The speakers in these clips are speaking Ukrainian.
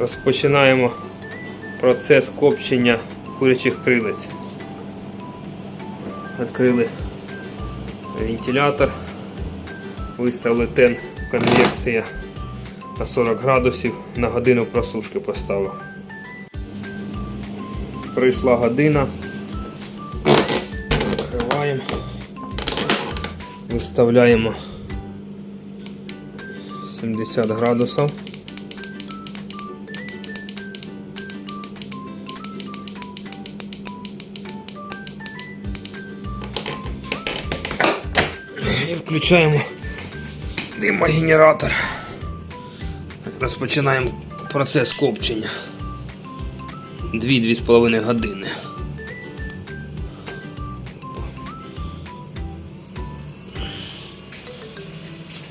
Розпочинаємо процес копчення курячих крилиць. Відкрили вентилятор, виставили тен конвекція на 40 градусів, на годину просушки поставив. Прийшла година. Закриваємо. Виставляємо 70 градусів. І включаємо димогенератор. Розпочинаємо процес копчення. 2-2,5 години.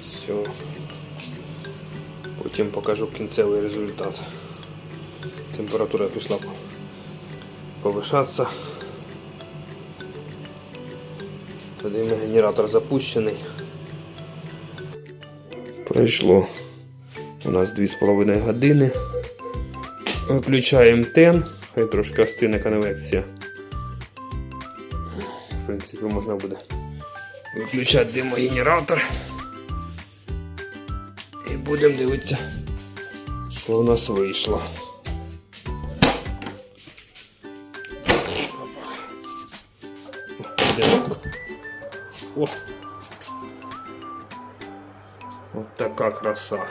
Все. Потім покажу кінцевий результат. Температура пішла повишатися. Тоді генератор запущений. Пройшло у нас 2,5 години. Виключаємо тен, хай трошки остине конвекція. В принципі, можна буде виключати димогенератор. І будемо дивитися, що у нас вийшло. Димок. О! От така краса.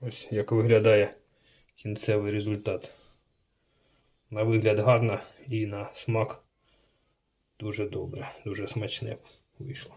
Ось як виглядає кінцевий результат. На вигляд гарно і на смак дуже добре, дуже смачне вийшло.